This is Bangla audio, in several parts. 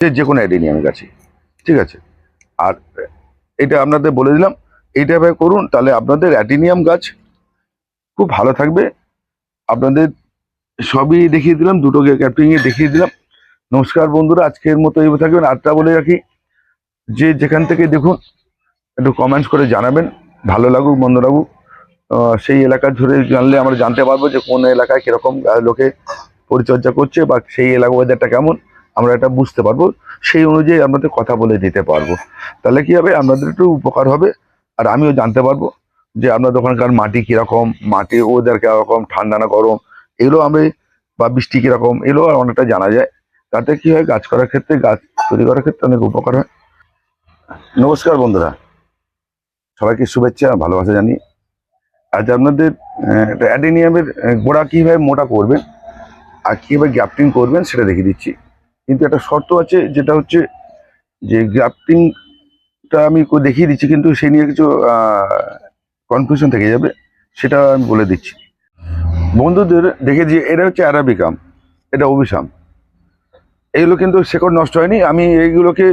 যে যে কোনো অ্যাডেনিয়াম গাছে। ঠিক আছে? আর এটা আপনাদের বলে দিলাম, এইটা এভাবে করুন, তাহলে আপনাদের অ্যাডিনিয়াম গাছ খুব ভালো থাকবে। আপনাদের সবই দেখিয়ে দিলাম, দুটো ক্যাপ্টিংয়ে দেখিয়ে দিলাম। নমস্কার বন্ধুরা, আজকের মতো এইভাবে থাকবেন। আটটা বলে রাখি। যে যেখান থেকে দেখুন, একটু কমেন্টস করে জানাবেন। ভালো লাগুক, মন্দ লাগুক। সেই এলাকা ধরে জানলে আমরা জানতে পারব যে কোন এলাকায় কীরকম লোকে পরিচর্যা করছে বা সেই এলাকা ওয়েদারটা কেমন। আমরা এটা বুঝতে পারব, সেই অনুযায়ী আপনাদের কথা বলে দিতে পারব। তাহলে কি হবে? আপনাদের একটু উপকার হবে। আর আমিও জানতে পারব যে আপনাদের ওখানকার মাটি কীরকম, মাটি ওয়েদার কীরকম, ঠান্ডা না গরম, এগুলো আমি বা বৃষ্টি কীরকম, এগুলো অনেকটা জানা যায়। তাতে কি হয়? গাছ করার ক্ষেত্রে, গাছ তৈরি করার ক্ষেত্রে অনেক উপকার হয়। নমস্কার বন্ধুরা। সবাইকে শুভেচ্ছা, ভালোবাসা জানি আজ আপনাদের অ্যাডেনিয়ামের গোড়া কীভাবে মোটা করবেন আর কীভাবে গ্রাফটিং করবেন সেটা দেখিয়ে দিচ্ছি। কিন্তু একটা শর্ত আছে, যেটা হচ্ছে যে গ্রাফটিংটা আমি দেখিয়ে দিচ্ছি, কিন্তু সেই নিয়ে কিছু কনফিউশন থেকে যাবে, সেটা আমি বলে দিচ্ছি। বন্ধুদের দেখে যে এটা হচ্ছে অ্যারাবিকাম, এটা অভিশাম এগুলো কিন্তু শেকড় নষ্ট হয়নি, আমি এইগুলোকে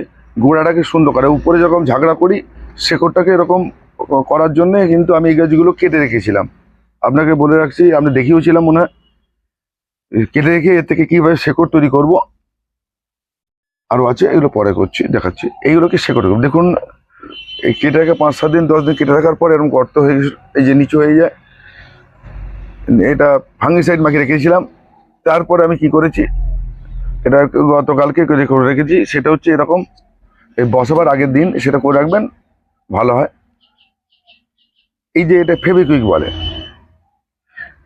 গোড়াটাকে সুন্দর করে, উপরে যখন ঝাগড়া করি, শেকড়টাকে এরকম করার জন্য কিন্তু আমি এই গাছগুলো কেটে রেখেছিলাম। আপনাকে বলে রাখছি, আপনি দেখিয়েছিলাম মনে হয়, কেটে রেখে এর থেকে কীভাবে শেকড় তৈরি করব আরও আছে, এগুলো পরে করছি, দেখাচ্ছি। এইগুলোকে শেকড় করব? দেখুন, এই কেটে রেখে পাঁচ সাত দিন, দশ দিন কেটে রাখার পর এরকম গর্ত হয়ে এই যে নিচু হয়ে যায়। এটা ফাঙ্গিসাইড মাখিয়ে রেখেছিলাম। তারপরে আমি কি করেছি, এটা গতকালকে করে করে রেখেছি, সেটা হচ্ছে এরকম, এই বসাবার আগের দিন সেটা করে রাখবেন, ভালো হয়। এই যে এটা ফেবিকুইক বলে,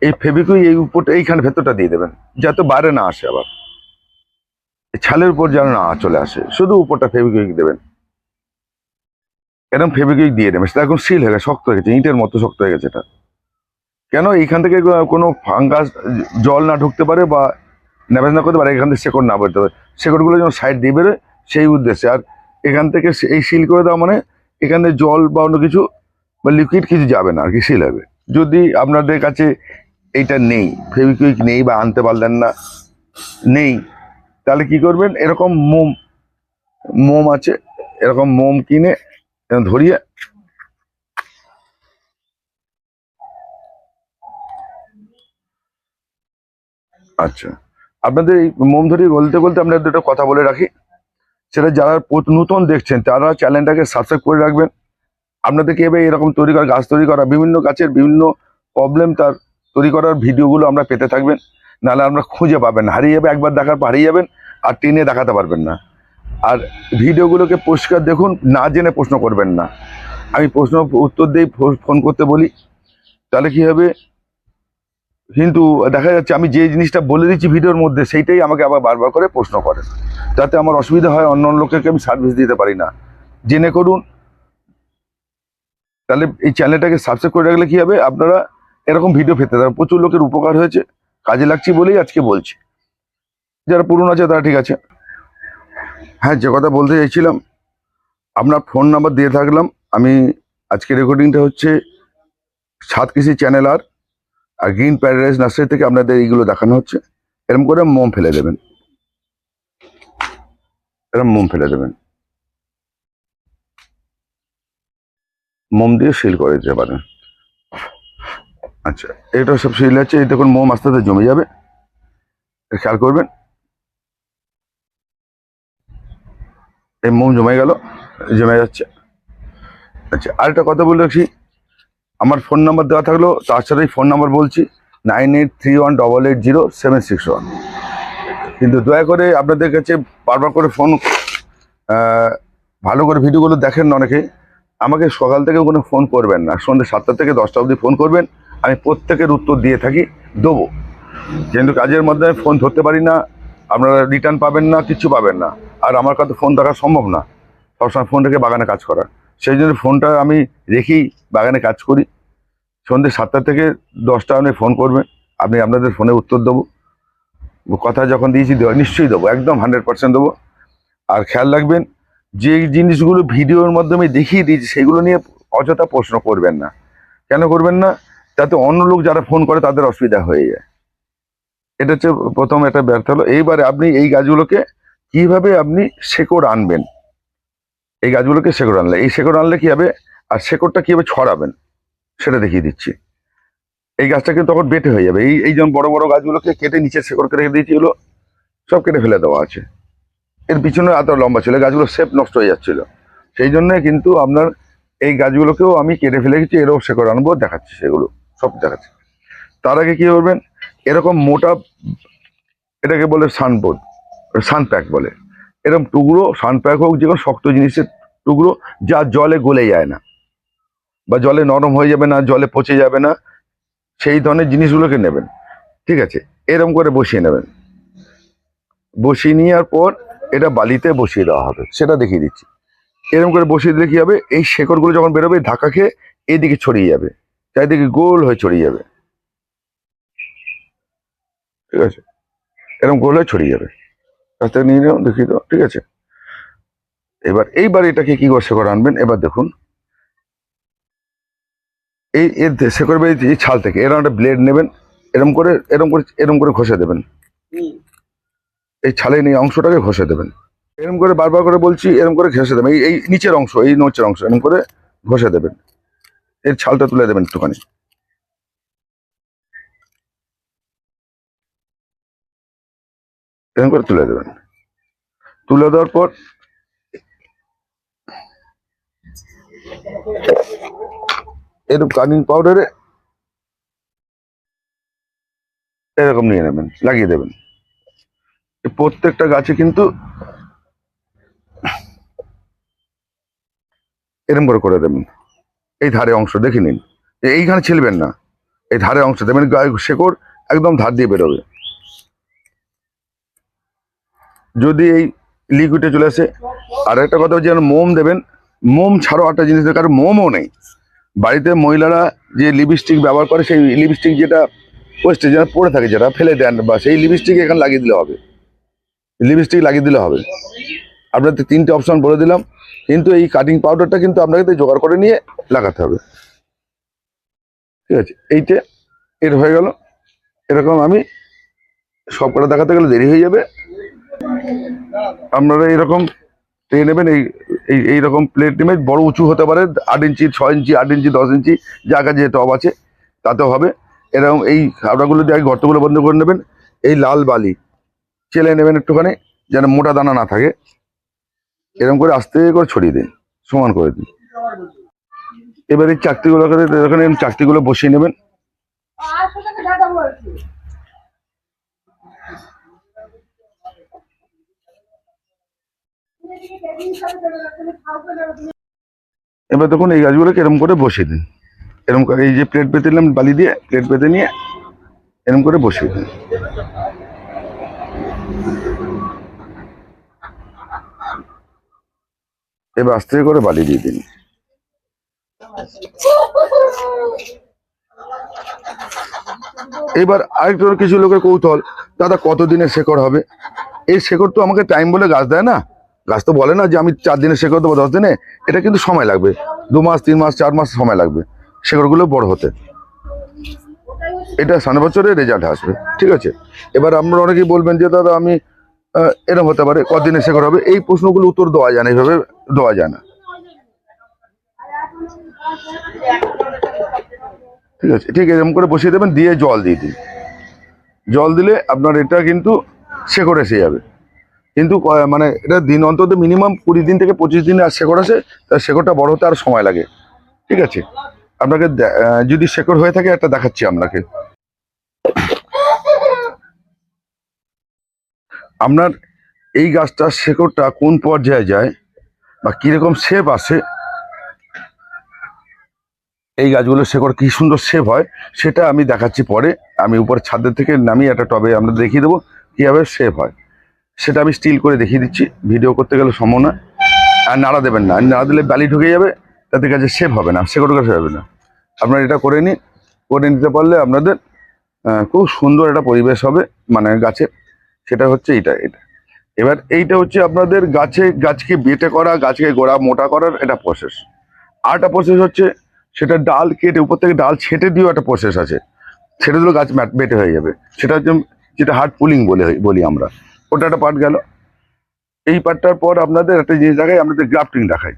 এই ফেবিকুইক এই উপরটা, এইখানে ভেতরটা দিয়ে দেবেন, যাতে বাইরে না আসে আবার। ছালের উপর যেন না চলে আসে, শুধু উপরটা ফেবিকুইক দেবেন। এরকম ফেবিকুইক দিয়ে দেবেন, সেটা এখন সিল হয়ে গেছে, শক্ত হয়ে গেছে, ইটের মতো শক্ত হয়ে গেছে এটা। কেন এইখান থেকে কোনো ফাঙ্গাস, জল না ঢুকতে পারে বা নেবেজ না করতে পারে, এখান থেকে শেকড় না বেরোতে পারে। শেকড়গুলো যেন সাইড দিয়ে বেরোয়, সেই উদ্দেশ্যে। আর এখান থেকে এই সিল করে দেওয়া মানে এখানে জল বা অন্য কিছু বা লিকুইড কিছু যাবে না, আর কি সিল হবে। যদি আপনাদের কাছে এইটা নেই ফেবিকুইক নেই বা আনতে পারলেন না, নেই তাহলে কি করবেন? এরকম মোম মোম আছে। এরকম মোম কিনে ধরিয়ে আচ্ছা। আপনাদের এই মোম ধরিয়ে গলতে গলতে আমরা দুটো কথা বলে রাখি। সেটা যারা নতুন দেখছেন, তারা চ্যানেলটাকে সাবস্ক্রাইব করে রাখবেন। আপনাদেরকে এবার এরকম তৈরি করা, গাছ তৈরি করা, বিভিন্ন গাছের বিভিন্ন প্রবলেম তার তৈরি করার ভিডিওগুলো আমরা পেতে থাকবেন। নাহলে আমরা খুঁজে পাবেন হারিয়ে যাবে, একবার দেখার পর হারিয়ে যাবেন, আর টেনে দেখাতে পারবেন না। আর ভিডিওগুলোকে পরিষ্কার দেখুন, না জেনে প্রশ্ন করবেন না। আমি প্রশ্ন, উত্তর ফো- ফোন করতে বলি, তাহলে কি হবে? কিন্তু দেখা যাচ্ছে আমি যে জিনিসটা বলে দিচ্ছি ভিডিওর মধ্যে, সেইটাই আমাকে আবার বারবার করে প্রশ্ন করেন যাতে আমার অসুবিধা হয়, অন্য অন্য লোককে আমি সার্ভিস দিতে পারি না। জেনে করুন। তাহলে এই চ্যানেলটাকে সাবস্ক্রাইব করে রাখলে কি হবে? আপনারা এরকম ভিডিও পেতে থাকবেন প্রচুর লোকের উপকার হয়েছে। কাজে লাগছি বলেই আজকে বলছি। যারা পুরনো আছে তারা ঠিক আছে। হ্যাঁ যে কথা বলতে চাইছিলাম, আপনার ফোন নাম্বার দিয়ে থাকলাম। আমি আজকে রেকর্ডিংটা হচ্ছে সাত কৃষি চ্যানেল আর আর গ্রিন প্যারাডাইস নার্সারি থেকে আপনাদের এইগুলো দেখানো হচ্ছে। এরকম করে মোম ফেলে দেবেন। এরকম মোম ফেলে দেবেন। মোম দিয়ে সিল করে দিতে পারেন। আচ্ছা এটা সব সিল আছে, এই দেখুন মোম আস্তে আস্তে জমে যাবে। খেয়াল করবেন। এই মোম জমে গেল, জমে যাচ্ছে। আচ্ছা আরেকটা কথা বলে রাখছি আমার ফোন নাম্বার দেওয়া থাকল, তার সাথেই ফোন নাম্বার বলছি, nine eight three one double eight zero seven six one. কিন্তু দয়া করে আপনাদের কাছে বারবার করে ফোন ভালো করে ভিডিওগুলো দেখেন না অনেকে আমাকে সকাল থেকে কোনো ফোন করবেন না, সন্ধ্যে সাতটা থেকে দশটা অবধি ফোন করবেন আমি প্রত্যেকের উত্তর দিয়ে থাকি, দেবো। কিন্তু কাজের মধ্যে আমি ফোন ধরতে পারি না, আপনারা রিটার্ন পাবেন না, কিছু পাবেন না। আর আমার কাছে ফোন থাকা সম্ভব না। সবসময় ফোন রেখে বাগানে কাজ করা সেই জন্য ফোনটা আমি রেখেই বাগানে কাজ করি। সন্ধ্যে সাতটা থেকে দশটা আপনি ফোন করবেন আমি আপনাদের ফোনে উত্তর দেবো। কথা যখন দিয়েছি, দেবো, নিশ্চয়ই দেবো, একদম হান্ড্রেড পার্সেন্ট দেবো। আর খেয়াল রাখবেন যে জিনিসগুলো ভিডিওর মাধ্যমে দেখিয়ে দিয়েছি, সেগুলো নিয়ে অযথা প্রশ্ন করবেন না। কেন করবেন না? তাতে অন্য লোক যারা ফোন করে তাদের অসুবিধা হয়ে যায়। এটা হচ্ছে প্রথম একটা ব্যর্থ হলো। এইবারে আপনি এই গাছগুলোকে কীভাবে আপনি শেকড় আনবেন? এই গাছগুলোকে শেকড় আনলে। এই শেকড় আনলে কি হবে? আর শেকড়টা কীভাবে ছড়াবেন? সেটা দেখিয়ে দিচ্ছি। এই গাছটা কিন্তু তখন বেটে হয়ে যাবে। এই এই যেমন বড় বড় গাছগুলোকে কেটে নিচে শেকড়কে রেখে দিয়েছি এগুলো। সব কেটে ফেলে দেওয়া আছে। এর পিছনে এত লম্বা ছিল। গাছগুলো শেপ নষ্ট হয়ে যাচ্ছিল। সেই জন্য কিন্তু আপনার এই গাছগুলোকেও আমি কেটে ফেলে গেছি এরকম শেকড় আনব, দেখাচ্ছি সেগুলো। সব জায়গাতে তার আগে কি করবেন এরকম মোটা, এটাকে বলে সানবোর্ড সানপ্যাক বলে। এরকম টুকরো সানপ্যাক হোক, যে কোনো শক্ত জিনিসের টুকরো, যা জলে গলে যায় না। বা জলে নরম হয়ে যাবে না, জলে পচে যাবে না, সেই ধরনের জিনিসগুলোকে নেবেন। ঠিক আছে? এরকম করে বসিয়ে নেবেন। বসিয়ে নেওয়ার পর এটা বালিতে বসিয়ে দেওয়া হবে। সেটা দেখিয়ে দিচ্ছি। এরকম করে বসিয়ে দিলে কি হবে? এই শেকড়গুলো যখন বেরোবে ধাক্কা খেয়ে এইদিকে ছড়িয়ে যাবে। চারিদিকে গোল হয়ে ছড়িয়ে যাবে। ঠিক আছে? এরকম গোল হয়ে ছড়িয়ে যাবে। কাছ থেকে নিয়ে নিও, দেখিয়ে দাও, ঠিক আছে? এবার এইবার এটাকে কি করে শেকড় আনবেন? এবার দেখুন। এই এর শেকড় বেরিয়েছে এই ছাল থেকে এরকম একটা ব্লেড নেবেন, এরকম করে এরকম করে এরকম করে ঘষে দেবেন। এই ছালের এই অংশটাকে ঘষে দেবেন। এরকম করে বারবার করে বলছি, এরকম করে ঘষে দেবেন। এই এই নিচের অংশ, এই নোচের অংশ, এরকম করে ঘষে দেবেন। এর ছালটা তুলে দেবেন একটুখানি। এরকম করে তুলে দেবেন। তুলে দেওয়ার পর এরকম কানিং পাউডারে এরকম নিয়ে নেবেন, লাগিয়ে দেবেন। প্রত্যেকটা গাছে কিন্তু এরম করে করে দেবেন। এই ধারে অংশ দেখে নিন। এই- এইখানে ছিলবেন না। এই ধারে অংশ দেবেন শেকড় একদম ধার দিয়ে বেরোবে। যদি এই লিকুইডে চলে আসে আর একটা কথা যেন মোম দেবেন। মোম ছাড়াও একটা জিনিস দেবে কারণ মোমও নেই। বাড়িতে মহিলারা যে লিপস্টিক ব্যবহার করে, সেই লিপস্টিক যেটা ওয়েস্টে যেটা পড়ে থাকে যেটা ফেলে দেন, বা সেই লিপস্টিক এখানে লাগিয়ে দিলে হবে। লিপস্টিক লাগিয়ে দিলে হবে। আপনাদের তিনটে অপশন বলে দিলাম। কিন্তু এই কাটিং পাউডারটা কিন্তু আপনাকে জোগাড় করে নিয়ে লাগাতে হবে। ঠিক আছে, এইটা এর হয়ে গেল। এরকম আমি সব কটা দেখাতে গেলে দেরি হয়ে যাবে। আপনারা এরকম ট্রে নেবেন, এই এই, এইরকম প্লেট নেবেন বড় উঁচু হতে পারে, আট ইঞ্চি ছয় ইঞ্চি, আট ইঞ্চি, দশ ইঞ্চি কাছে যে টব আছে, তাতেও হবে। এরকম এই হাবড়াগুলো দিয়ে গর্তগুলো বন্ধ করে নেবেন, এই লাল বালি, চেলে নেবেন একটুখানি, যেন মোটা দানা না থাকে। এরকম করে আস্তে করে ছড়িয়ে দিন, সমান করে দিন। এবার এই চাকতিগুলো করে এখানে চাকতিগুলো বসিয়ে নেবেন। এবার দেখুন এই গাছগুলোকে এরকম করে বসিয়ে দিন। এরকম করে এই যে প্লেট পেতে নিলাম বালি দিয়ে প্লেট পেতে নিয়ে এরকম করে বসিয়ে দিন। এবার আস্তে করে বালি দিয়ে দিন। এবার আরেকটু কিছু লোকের কৌতূহল, দাদা কতদিনের শেকড় হবে? এই শেকড় তো আমাকে টাইম বলে গাছ দেয় না। গাছ তো বলে না যে আমি চার দিনে শেকড় দেবো, দশ দিনে। এটা কিন্তু সময় লাগবে। দু মাস, তিন মাস, চার মাস সময় লাগবে শেকড়গুলো বড় হতে। এটা সামনে বছরে রেজাল্ট আসবে। ঠিক আছে? এবার আমরা অনেকেই বলবেন যে, দাদা, আমি এরকম হতে পারে, কদিনে শেকড় হবে, এই প্রশ্নগুলো উত্তর দেওয়া যায় না, এইভাবে দেওয়া যায় না। ঠিক আছে, ঠিক এরকম করে বসিয়ে দেবেন, দিয়ে জল দিয়ে দিন। জল দিলে আপনার এটা কিন্তু শেকড় এসে যাবে। কিন্তু মানে এটা দিন অন্তত মিনিমাম কুড়ি দিন থেকে পঁচিশ দিনে আর শেকড় আসে তার শেকড়টা বড় হতে আর সময় লাগে। ঠিক আছে? আপনাকে যদি শেকড় হয়ে থাকে, একটা দেখাচ্ছি আপনাকে। আপনার এই গাছটার শেকড়টা কোন পর্যায়ে যায় বা কীরকম শেপ আসে? এই গাছগুলোর শেকড় কী সুন্দর শেপ হয় সেটা আমি দেখাচ্ছি পরে। আমি উপরে ছাদের থেকে নামিয়ে একটা টবে আমরা দেখিয়ে দেবো কীভাবে শেপ হয়। সেটা আমি স্টিল করে দেখিয়ে দিচ্ছি। ভিডিও করতে গেলে সম্ভব না। আর নাড়া দেবেন না। নাড়া দিলে বালি ঢুকে যাবে। তাতে গাছে শেপ হবে না। শেকড় গাছ হবে না। আপনারা এটা করে নিন। করে নিতে পারলে আপনাদের খুব সুন্দর একটা পরিবেশ হবে। মানে গাছের সেটা হচ্ছে এইটা এটা। এবার এইটা হচ্ছে আপনাদের গাছে, গাছকে বেটে করা, গাছকে গোড়া মোটা করার এটা প্রসেস আর একটা প্রসেস হচ্ছে সেটা ডাল কেটে, উপর থেকে ডাল ছেটে দিয়েও একটা প্রসেস আছে। ছেটে দিলেও গাছ বেটে হয়ে যাবে। সেটা হচ্ছে যেটা হার্ড পুলিং বলে, বলি আমরা। ওটা একটা পার্ট গেল। এই পার্টটার পর আপনাদের একটা জিনিস দেখাই, আপনাদের গ্রাফটিং দেখাই।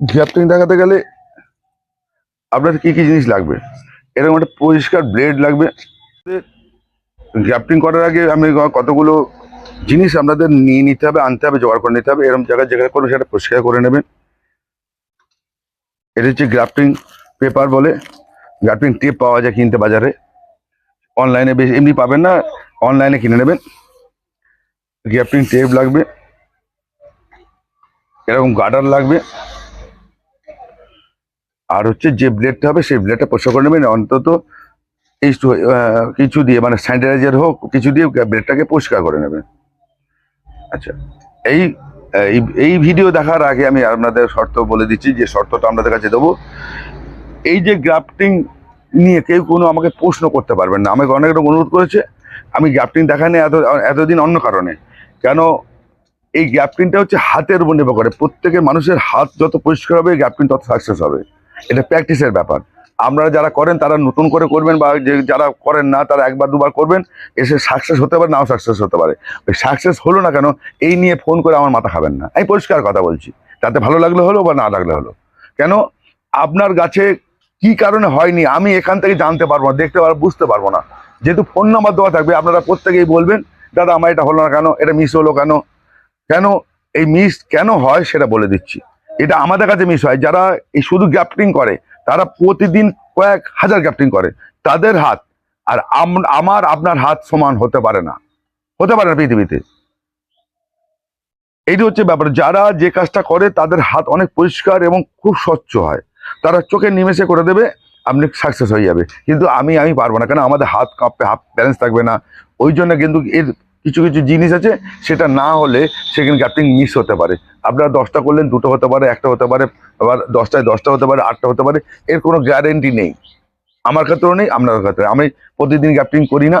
গ্রাফটিং দেখাতে গেলে আপনাদের কি কি জিনিস লাগবে? এরকম একটা পরিষ্কার ব্লেড লাগবে। গ্রাফটিং করার আগে আমি কতগুলো জিনিস আপনাদের নিয়ে নিতে হবে, আনতে হবে, জোগাড় করে নিতে হবে, এরকম জায়গায় যেখানে করবে সেটা পরিষ্কার করে নেবেন। এটা হচ্ছে গ্রাফটিং পেপার বলে, গ্রাফটিং টেপ পাওয়া যায় কিনতে বাজারে। অনলাইনে বেশি, এমনি পাবেন না, অনলাইনে কিনে নেবেন। গ্রাফটিং টেপ লাগবে, এরকম গার্ডার লাগবে। আর হচ্ছে যে ব্লেডটা হবে, সেই ব্লেডটা পরিষ্কার করে নেবেন, অন্তত এই কিছু দিয়ে মানে স্যানিটাইজার হোক, কিছু দিয়ে ব্লেডটাকে পরিষ্কার করে নেবেন আচ্ছা এই, এই- ভিডিও দেখার আগে আমি আপনাদের শর্ত বলে দিচ্ছি, যে শর্তটা আপনাদের কাছে দেবো। এই যে গ্রাফটিং নিয়ে কেউ কোনো আমাকে প্রশ্ন করতে পারবেন না। আমাকে অনেক রকম অনুরোধ করেছে। আমি গ্রাফটিং দেখানি এত, এতদিন অন্য কারণে। কেন? এই গ্যাপটিনটা হচ্ছে হাতের উপর নির্ভর করে। প্রত্যেকের মানুষের হাত যত পরিষ্কার হবে গ্যাপটিন তত সাকসেস হবে। এটা প্র্যাকটিসের ব্যাপার। আপনারা যারা করেন, তারা নতুন করে করবেন বা যে যারা করেন না, তারা একবার, দুবার করবেন, এসে সাকসেস হতে পারে, নাও সাকসেস হতে পারে। সাকসেস হলো না কেন, এই নিয়ে ফোন করে আমার মাথা খাবেন না। আমি পরিষ্কার কথা বলছি। তাতে ভালো লাগলে হলো বা না লাগলে হলো। কেন? আপনার গাছে কি কারণে হয়নি, আমি এখান থেকে জানতে পারব না, দেখতে পারব, বুঝতে পারব না। যেহেতু ফোন নাম্বার দেওয়া থাকবে, আপনারা প্রত্যেকেই বলবেন, দাদা, আমার এটা হলো না কেন, এটা মিস হলো কেন? কেন? এই মিস কেন হয় সেটা বলে দিচ্ছি। এটা আমাদের কাছে মিস হয়। যারা এই শুধু গ্যাপটিং করে তারা প্রতিদিন কয়েক হাজার ক্যাপ্টিং করে। তাদের হাত, আর আম- আমার, আপনার হাত সমান হতে পারে না। হতে পারে না পৃথিবীতে। এইটি হচ্ছে ব্যাপার। যারা যে কাজটা করে, তাদের হাত অনেক পরিষ্কার এবং খুব স্বচ্ছ হয়। তারা চোখে নিমেষে করে দেবে, আপনি সাকসেস হয়ে যাবে। কিন্তু আমি আমি পারব না। কেন? আমাদের হাত কাঁপবে হাত ব্যালেন্স থাকবে না। ওই জন্য কিন্তু এর কিছু কিছু জিনিস আছে, সেটা না হলে সেখানে গ্যাপটিং মিস হতে পারে। আপনারা দশটা করলেন, দুটো হতে পারে, একটা হতে পারে, আবার দশটায় দশটা হতে পারে, আটটা হতে পারে, এর কোনো গ্যারেন্টি নেই। আমার ক্ষেত্রেও নেই আপনার ক্ষেত্রে। আমি প্রতিদিন গ্যাপটিং করি না।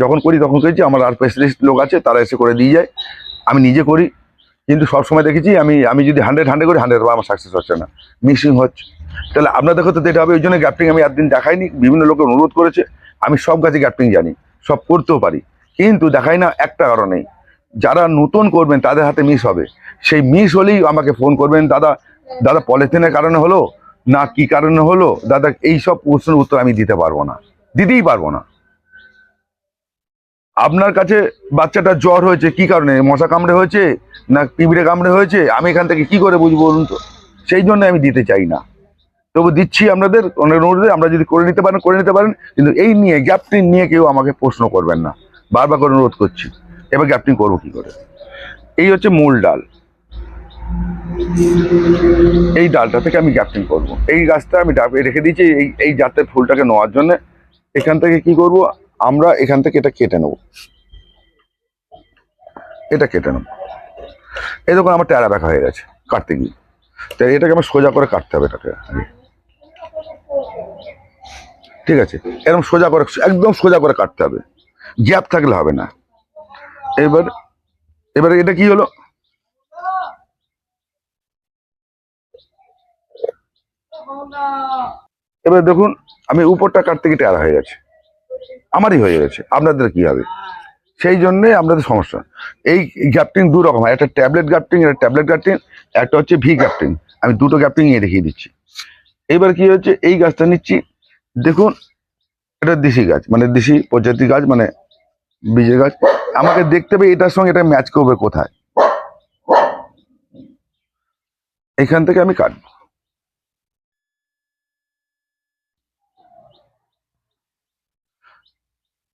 যখন করি তখন করেছি, আমার আর স্পেশালিস্ট লোক আছে, তারা এসে করে দিয়ে যায়। আমি নিজে করি, কিন্তু সবসময় দেখেছি আমি আমি যদি হান্ড্রেড হান্ড্রেড করি হান্ড্রেড আমার সাকসেস হচ্ছে না। মিসিং হচ্ছে। তাহলে আপনাদের ক্ষেত্রে এটা হবে, ওই জন্য গ্যাপটিং আমি একদিন দেখাইনি, বিভিন্ন লোকে অনুরোধ করেছে, আমি সব গাছে গ্যাপটিং জানি, সব করতেও পারি। কিন্তু দেখাই না একটা কারণেই। যারা নতুন করবেন, তাদের হাতে মিস হবে। সেই মিস হলেই আমাকে ফোন করবেন, দাদা দাদা পলিথিনের কারণে হলো? না, কি কারণে হলো? দাদা, এই সব প্রশ্নের উত্তর আমি দিতে পারব না। দিতেই পারব না। আপনার কাছে বাচ্চাটা জ্বর হয়েছে, কি কারণে? মশা কামড়ে হয়েছে? না, পিঁপড়ে কামড়ে হয়েছে? আমি এখান থেকে কি করে বুঝব বলুন তো? সেই জন্য আমি দিতে চাই না। তবু দিচ্ছি আপনাদের, অনুরোধে, আমরা যদি করে নিতে পারেন, করে নিতে পারেন, কিন্তু এই নিয়ে গ্যাপটিং নিয়ে কেউ আমাকে প্রশ্ন করবেন না। বারবার করে অনুরোধ করছি এবার গ্যাপটিং করব কি করে? এই হচ্ছে মূল ডাল। এই ডালটা থেকে আমি গ্যাপটিং করব। এই গাছটা আমি রেখে দিয়েছি, এই এই জাতের ফুলটাকে নেওয়ার জন্য। এখান থেকে কি করব? আমরা এখান থেকে এটা কেটে নেব। এটা কেটে নেব। এই দেখুন, আমার ট্যারা ব্যাখা হয়ে গেছে কাটতে গিয়ে। তাই এটাকে আমার সোজা করে কাটতে হবে এটাকে। ঠিক আছে? এরকম সোজা করে, একদম সোজা করে কাটতে হবে। গ্যাপ থাকলে হবে না। এবার, এবারে এটা কি হলো? এবার দেখুন, আমি উপরটা কাটতে গিয়ে টেরা হয়ে গেছে? আমারই হয়ে গেছে। আপনাদের কি হবে? সেই জন্যে আপনাদের সমস্যা। এই গ্যাপটিং দু রকম হয়। একটা ট্যাবলেট গ্যাপটিং একটা ট্যাবলেট গ্যাপটিং একটা হচ্ছে ভি গ্যাপটিং আমি দুটো গ্যাপটিং নিয়ে দেখিয়ে দিচ্ছি। এবার কি হচ্ছে এই গাছটা নিচ্ছি। দেখুন এটা দেশি গাছ মানে দেশি প্রজাতির গাছ মানে বীজের গাছ। আমাকে দেখতে হবে এটার সঙ্গে এটা ম্যাচ করবে কোথায়। এখান থেকে আমি কাটবো।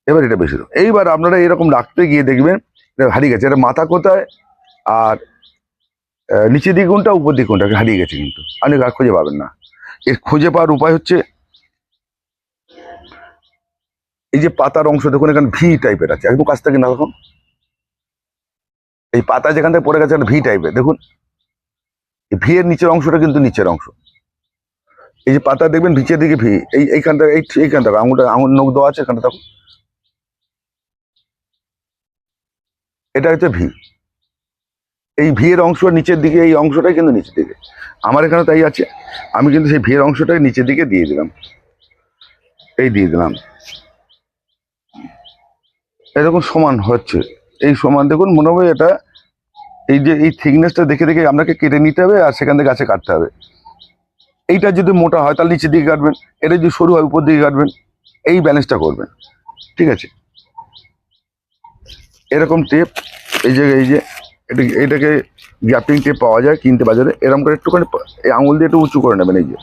এবার এটা বেশি এইবার আপনারা এরকম রাখতে গিয়ে দেখবেন হারিয়ে গেছে। এটা মাথা কোথায়? আর নিচের দিক উপর দিক হারিয়ে গেছে কিন্তু। আপনি আর খুঁজে পাবেন না। এর খুঁজে পাওয়ার উপায় হচ্ছে এই যে পাতার অংশ, দেখুন এখানে ভি টাইপের আছে। একদম কাছ থেকে না দেখুন এই পাতা যেখান থেকে পড়ে গেছে একটা ভি টাইপের দেখুন ভি এর নিচের অংশটা কিন্তু নিচের অংশ। এই যে পাতা দেখবেন, নিচের দিকে ভি এই এইখানটা এই এইখানটা আঙুলটা, আঙুল নখ দেওয়া আছে এখানটা দেখুন। এটা হচ্ছে ভি এই ভি এর অংশ নিচের দিকে, এই অংশটাই কিন্তু নিচের দিকে। আমার এখানে তাই আছে। আমি কিন্তু সেই ভি এর অংশটাই নিচের দিকে দিয়ে দিলাম। এই দিয়ে দিলাম। দেখুন সমান হচ্ছে। এই সমান দেখুন, মনে হবে এটা এই যে এই থিকনেসটা দেখে দেখে আপনাকে কেটে নিতে হবে আর সেখান থেকে গাছে কাটতে হবে। এইটা যদি মোটা হয়, তাহলে নিচের দিকে কাটবেন, এটা যদি সরু হয়, উপর দিকে কাটবেন, এই ব্যালেন্সটা করবেন। ঠিক আছে? এরকম টেপ এই যে এই যে এটা এটাকে গ্যাপিং টেপ পাওয়া যায় কিনতে বাজারে। এরকম করে একটুখানি এই আঙুল দিয়ে একটু উঁচু করে নেবেন, এই যে।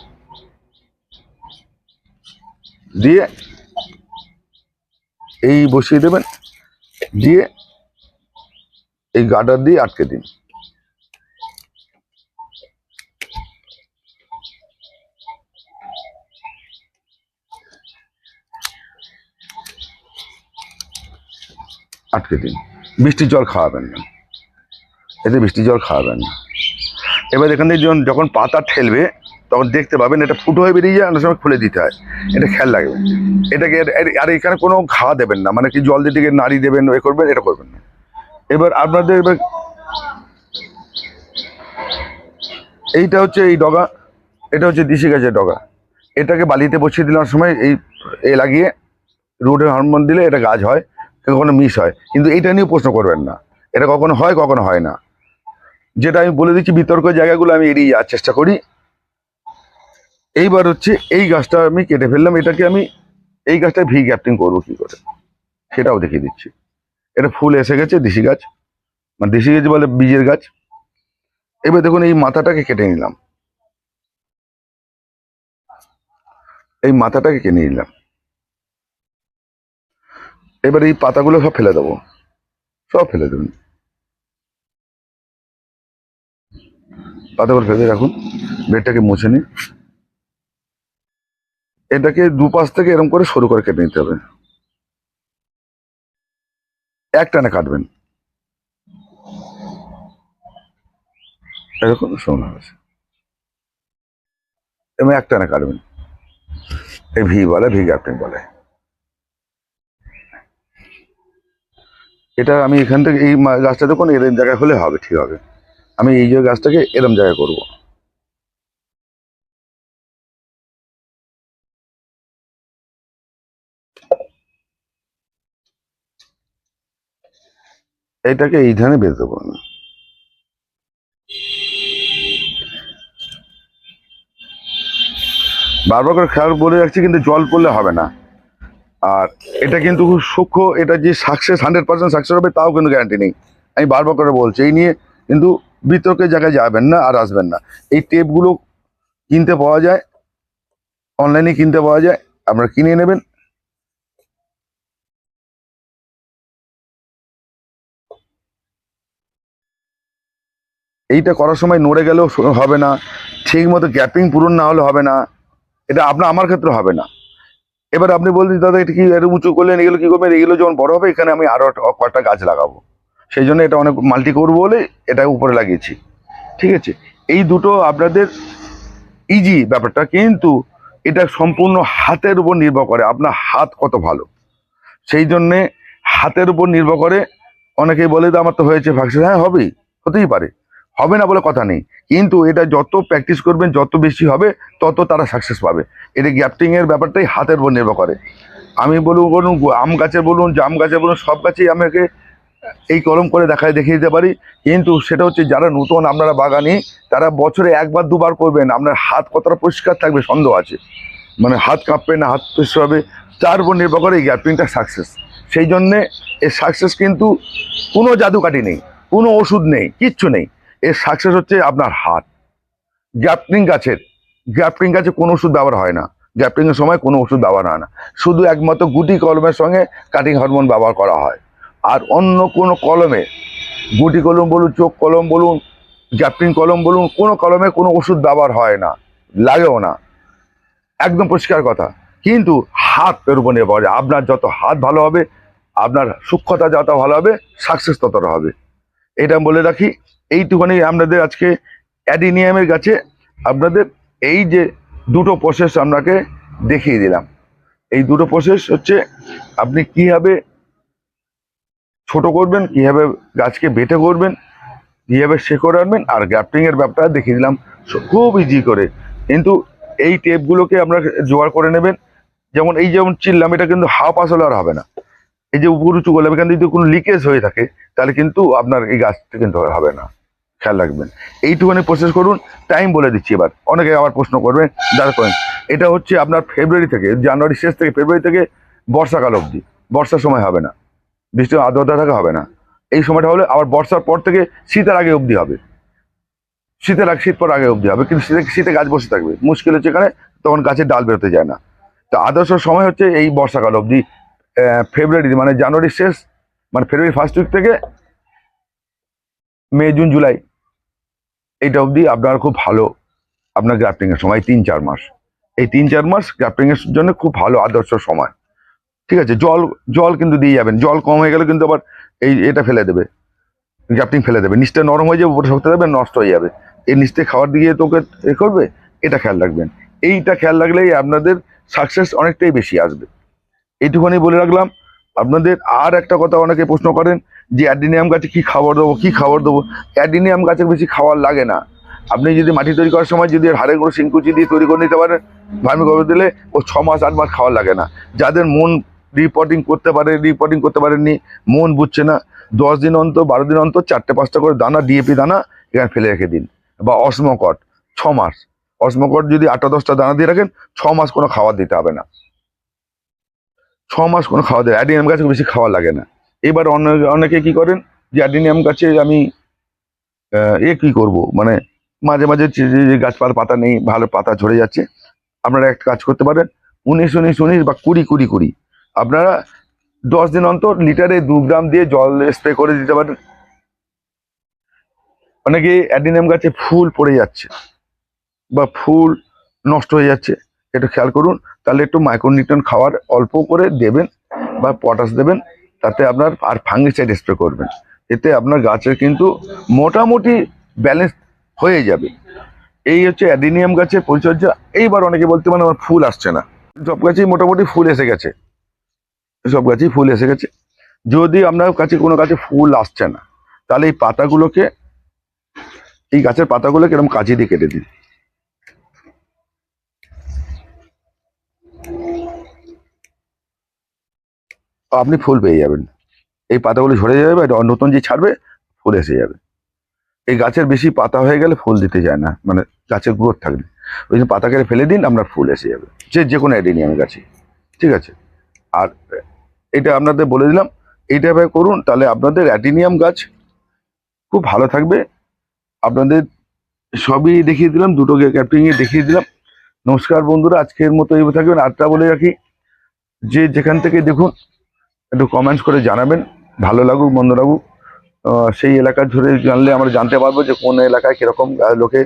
দিয়ে এই বসিয়ে দেবেন, দিয়ে এই গার্ডার দিয়ে আটকে দিন। আটকে দিন। বৃষ্টির জল খাওয়াবেন না। এতে বৃষ্টির জল খাওয়াবেন না। এবার এখান থেকে যখন পাতা ঠেলবে তখন দেখতে পাবেন এটা ফুটো হয়ে বেরিয়ে যায়, অনেক সময় খুলে দিতে হয়। এটা খেয়াল লাগবে এটাকে আর এখানে কোনো ঘা দেবেন না মানে কি জল দিয়ে দিকে নাড়ি দেবেন, এ করবেন, এটা করবেন না। এবার আপনাদের এবার এইটা হচ্ছে এই ডগা, এটা হচ্ছে দিশি গাছের ডগা। এটাকে বালিতে বসিয়ে দিলার সময় এই, এ লাগিয়ে রুটের হরমোন দিলে এটা গাছ হয় কখনো মিস হয়। কিন্তু এইটা নিয়ে প্রশ্ন করবেন না। এটা কখনো হয় কখনো হয় না। যেটা আমি বলে দিচ্ছি, বিতর্ক জায়গাগুলো আমি এড়িয়ে যাওয়ার চেষ্টা করি। এইবার হচ্ছে এই গাছটা আমি কেটে ফেললাম। এটাকে আমি এই গাছটা ভি গ্যাপটিং করব কি করে? সেটাও দেখিয়ে দিচ্ছি। এটা ফুল এসে গেছে, দেশি গাছ। মানে দেশি গাছ বলে বীজের গাছ। এবার দেখুন, এই মাথাটাকে কেটে নিলাম। এই মাথাটাকে কেটে নিলাম। এবার এই পাতাগুলো সব ফেলে দেবো। সব ফেলে দেবেন পাতাগুলো ফেলে রাখুন। বেডটাকে মুছে নিন। এটাকে দুপাশ থেকে এরকম করে সরু করে কেটে নিতে হবে। এক টানে কাটবেন। এরকম শোনা হয়েছে এবং এক টানে কাটবেন। এই ভি বলে, ভি গ্যাপটিং বলে। এটা আমি এখান থেকে এই মা- গাছটা দেখুন এরম জায়গায় হলে হবে, ঠিক হবে। আমি এই যে গাছটাকে এরম জায়গায় করব। এইটাকে এই ধানে বেঁধে দেবো আমি বারবার করে খেয়াল বলে রাখছি, কিন্তু জল পড়লে হবে না। আর এটা কিন্তু খুব সূক্ষ্ম, এটা যে সাকসেস হান্ড্রেড পার্সেন্ট সাকসেস হবে, তাও কিন্তু গ্যারান্টি নেই। আমি বারবার করে বলছি, এই নিয়ে কিন্তু বিতর্কের জায়গায় যাবেন না আর আসবেন না। এই টেপগুলো কিনতে পাওয়া যায় অনলাইনে কিনতে পাওয়া যায়, আপনারা কিনে নেবেন। এইটা করার সময় নড়ে গেলেও হবে না। ঠিক মতো গ্যাপিং পূরণ না হলে হবে না। এটা আপনার আমার ক্ষেত্রে হবে না। এবার আপনি বলছেন, দাদা, এটা কি এটা উঁচু করলেন? এগুলো কি করবেন? এগুলো যখন বড় হবে, এখানে আমি আরও কয়েকটা গাছ লাগাবো। সেই জন্য এটা অনেক মাল্টি করব বলে এটা উপরে লাগিয়েছি। ঠিক আছে? এই দুটো আপনাদের ইজি ব্যাপারটা। কিন্তু এটা সম্পূর্ণ হাতের উপর নির্ভর করে। আপনার হাত কত ভালো। সেই জন্যে হাতের উপর নির্ভর করে অনেকেই বলে আমার তো হয়েছে ভ্যাকসিন হ্যাঁ হবেই। হতেই পারে। হবে না বলে কথা নেই। কিন্তু এটা যত প্র্যাকটিস করবেন, যত বেশি হবে, তত তারা সাকসেস পাবে। এটা গ্যাপটিং এর ব্যাপারটাই হাতের উপর নির্ভর করে। আমি বলুন বলুন, আম গাছে বলুন, জাম গাছে বলুন, সব গাছেই আমাকে এই কলম করে দেখায়, দেখিয়ে দিতে পারি। কিন্তু সেটা হচ্ছে যারা নতুন, আপনারা বাগানি, তারা বছরে একবার, দুবার করবেন। আপনার হাত কতটা পরিষ্কার থাকবে সন্দেহ আছে। মানে হাত কাঁপবে না, হাত পরিষ্কার হবে, তার উপর নির্ভর করে এই গ্যাপটিংটা সাকসেস সেই জন্যে এর সাকসেস কিন্তু কোনো জাদুকাঠি নেই, কোনো ওষুধ নেই, কিচ্ছু নেই। এর সাকসেস হচ্ছে আপনার হাত। গ্যাপটিং গাছের গ্যাপটিং গাছে কোনো ওষুধ ব্যবহার হয় না। গ্যাপটিং সময় কোনো ওষুধ ব্যবহার হয় না। শুধু একমাত্র গুটি কলমের সঙ্গে কাটিং হরমোন ব্যবহার করা হয়। আর অন্য কোনো কলমে, গুটি কলম বলুন, চোখ কলম বলুন গ্যাপটিং কলম বলুন, কোনো কলমে কোনো ওষুধ ব্যবহার হয় না। লাগেও না। একদম পরিষ্কার কথা। কিন্তু হাত এর উপর নির্ভর আপনার যত হাত ভালো হবে, আপনার সূক্ষ্মতা যত ভালো হবে সাকসেস ততটা হবে। এটা বলে রাখি। এইটুখানি আপনাদের আজকে অ্যাডিনিয়ামের গাছে আপনাদের এই যে দুটো প্রসেস আপনাকে দেখিয়ে দিলাম। এই দুটো প্রসেস হচ্ছে আপনি কীভাবে ছোট করবেন, কীভাবে গাছকে বেটে করবেন, কীভাবে শেকড় আনবেন আর গ্রাফটিং এর ব্যাপারটা দেখিয়ে দিলাম। খুব ইজি করে। কিন্তু এই টেপগুলোকে আপনারা জোগাড় করে নেবেন। যেমন এই যেমন চিনলাম, এটা কিন্তু হাফ আসলে আর হবে না। এই যে উপর উঁচু করলাম, এখান যদি কোনো লিকেজ হয়ে থাকে, তাহলে কিন্তু আপনার এই গাছটা কিন্তু হবে না। খেয়াল রাখবেন। এইটুখানি প্রসেস করুন টাইম বলে দিচ্ছি এবার। অনেকে আবার প্রশ্ন করবেন দাঁড় করেন। এটা হচ্ছে আপনার ফেব্রুয়ারি থেকে জানুয়ারি শেষ থেকে ফেব্রুয়ারি থেকে বর্ষাকাল অবধি। বর্ষার সময় হবে না। বৃষ্টি আর্দ্রতা থাকা, হবে না। এই সময়টা হলে আবার বর্ষার পর থেকে শীতের আগে অবধি হবে। শীতের আগে, শীত পর আগে অবধি হবে। কিন্তু শীতে শীতে গাছ বসে থাকবে। মুশকিল হচ্ছে এখানে, তখন গাছের ডাল বেরোতে যায় না। তো আদর্শ সময় হচ্ছে এই বর্ষাকাল অবধি ফেব্রুয়ারি মানে জানুয়ারির শেষ মানে ফেব্রুয়ারি ফার্স্ট উইক থেকে মে, জুন, জুলাই। এইটা অবধি আপনার খুব ভালো। আপনার গ্রাফটিং এর সময় তিন, চার মাস। এই তিন, চার মাস গ্রাফটিং এর জন্য খুব ভালো আদর্শ সময়। ঠিক আছে? জল জল কিন্তু দিয়ে যাবেন। জল কম হয়ে গেলে কিন্তু আবার এই, এটা ফেলে দেবে। গ্রাফটিং ফেলে দেবে। নিচটা নরম হয়ে যাবে, উপরে শক্ত দেবে নষ্ট হয়ে যাবে। এই নিচতে খাবার দিকে তোকে এ করবে, এটা খেয়াল রাখবেন। এইটা খেয়াল রাখলেই আপনাদের সাকসেস অনেকটাই বেশি আসবে। এইটুখানি বলে রাখলাম। আপনাদের আর একটা কথা অনেকে প্রশ্ন করেন যে অ্যাডিনিয়াম গাছে কি খাবার দেবো, কি খাবার দেবো? অ্যাডিনিয়াম গাছের বেশি খাবার লাগে না। আপনি যদি মাটি তৈরি করার সময় যদি হাড়ে গুঁড়ো শিংকুচি দিয়ে তৈরি করে নিতে পারেন ভার্মি গোবর দিলে ও ছ মাস, আট মাস খাওয়ার লাগে না। যাদের মন রিপোর্টিং করতে পারে রিপোর্টিং করতে পারেননি, মন বুঝছে না, দশ দিন অন্তর, বারো দিন অন্তর চারটে, পাঁচটা করে দানা ডিএপি দানা এখানে ফেলে রেখে দিন। বা অসমকট ছ মাস। অসমকট যদি আটটা, দশটা দানা দিয়ে রাখেন, ছ মাস কোনো খাবার দিতে হবে না। ছ মাস কোনো খাওয়া দেয় অ্যাডিনিয়াম গাছে বেশি খাওয়া লাগে না। এবার অনেকে কি করেন যে অ্যাডিনিয়াম গাছে আমি এ কি করব? মানে মাঝে মাঝে যে- পাতা নেই, ভালো পাতা ঝরে যাচ্ছে, আপনারা একটা কাজ করতে পারেন, উনিশ উনিশ উনিশ বা কুড়ি কুড়ি কুড়ি। আপনারা দশ দিন অন্তর লিটারে দু গ্রাম দিয়ে জল স্প্রে করে দিতে পারেন। অনেকে অ্যাডিনিয়াম গাছে ফুল পড়ে যাচ্ছে বা ফুল নষ্ট হয়ে যাচ্ছে। একটু খেয়াল করুন, তাহলে একটু মাইক্রোনিউট্রন খাওয়ার অল্প করে দেবেন বা পটাশ দেবেন। তাতে আপনার আর ফাঙ্গিসাইড স্প্রে করবেন। এতে আপনার গাছের কিন্তু মোটামুটি ব্যালেন্স হয়ে যাবে। এই হচ্ছে অ্যাডিনিয়াম গাছের পরিচর্যা। এইবার অনেকে বলতে মানে আমার ফুল আসছে না। সব গাছেই মোটামুটি ফুল এসে গেছে। সব গাছেই ফুল এসে গেছে। যদি আপনার কাছে কোনো গাছে ফুল আসছে না, তাহলে এই পাতাগুলোকে, এই গাছের পাতাগুলোকে এরকম কাঁচি দিয়ে কেটে দিন। আপনি ফুল পেয়ে যাবেন। এই পাতাগুলো ঝরে যাবে আর নতুন যে ছাড়বে, ফুল এসে যাবে। এই গাছের বেশি পাতা হয়ে গেলে ফুল দিতে যায় না মানে গাছের গ্রোথ থাকবে। ওই জন্য পাতা ফেলে দিন আপনার ফুল এসে যাবে। যে যে কোনো অ্যাডিনিয়াম গাছে। ঠিক আছে? আর এটা আপনাদের বলে দিলাম এইটা এভাবে করুন, তাহলে আপনাদের অ্যাডিনিয়াম গাছ খুব ভালো থাকবে। আপনাদের সবই দেখিয়ে দিলাম দুটো ক্যাপ্টিংয়ে দেখিয়ে দিলাম। নমস্কার বন্ধুরা, আজকের মতো এইভাবে থাকবেন। আরটা বলে রাখি, যে যেখান থেকে দেখুন একটু কমেন্টস করে জানাবেন। ভালো লাগুক মন্দ লাগুক। সেই এলাকা ধরে জানলে আমরা জানতে পারব যে কোন এলাকায় কীরকম লোকে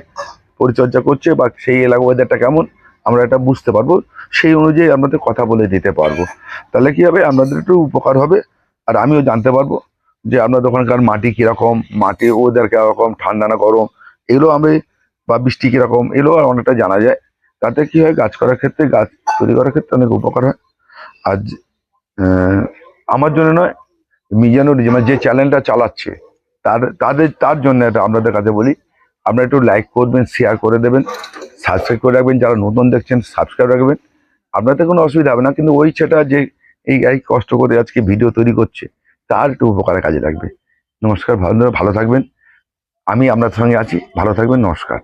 পরিচর্যা করছে বা সেই এলাকা ওয়েদারটা কেমন আমরা এটা বুঝতে পারব। সেই অনুযায়ী আপনাদের কথা বলে দিতে পারব। তাহলে কি হবে? আপনাদের একটু উপকার হবে। আর আমিও জানতে পারব যে আপনাদের ওখানকার মাটি কীরকম মাটি ওয়েদার কীরকম ঠান্ডা না গরম এগুলো আমি বা বৃষ্টি কীরকম এগুলো অনেকটা জানা যায়। তাতে কি হয়? গাছ করার ক্ষেত্রে গাছ তৈরি করার ক্ষেত্রে অনেক উপকার হয়। আহ, আমার জন্য নয়, মিজানুর মানে যে চ্যানেলটা চালাচ্ছে, তার, তাদের, তার জন্য এটা আপনাদের কাছে বলি। আপনারা একটু লাইক করবেন শেয়ার করে দেবেন সাবস্ক্রাইব করে রাখবেন, যারা নতুন দেখছেন সাবস্ক্রাইব রাখবেন। আপনাদের কোনো অসুবিধা হবে না, কিন্তু ওই ছেটা যে এই এই কষ্ট করে আজকে ভিডিও তৈরি করছে, তার একটু উপকারে কাজে লাগবে। নমস্কার, ভালো ভালো থাকবেন। আমি আপনার সঙ্গে আছি, ভালো থাকবেন, নমস্কার।